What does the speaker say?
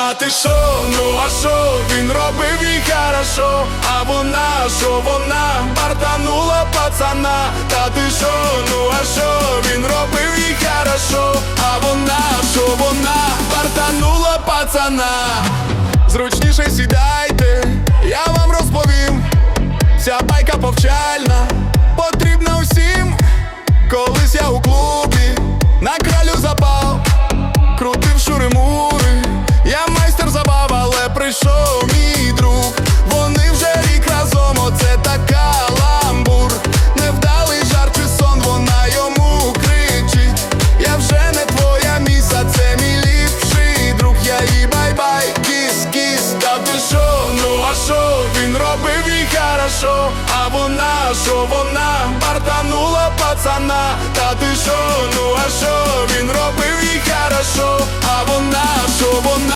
Та ти шо, ну а шо, він робив їй хорошо, а вона, що? Вона, бартанула пацана, та ти шо, ну а шо, він робив їй хорошо, а вона, що? Вона, бартанула пацана. Зручніше сідайте, я вам розповім, вся байка повчальна, потрібна усім. Колись я у клубі на кралю прийшов мій друг. Вони вже рік разом, оце така ламбур. Невдалий жарт чи сон, вона йому кричить. Я вже не твоя міса, це мій ліпший друг. Я їй бай-бай, кіс-кіс, та ти шо, ну а шо, він робив їй хорошо, а вона, що вона, бартанула пацана, та ти шо, ну а шо,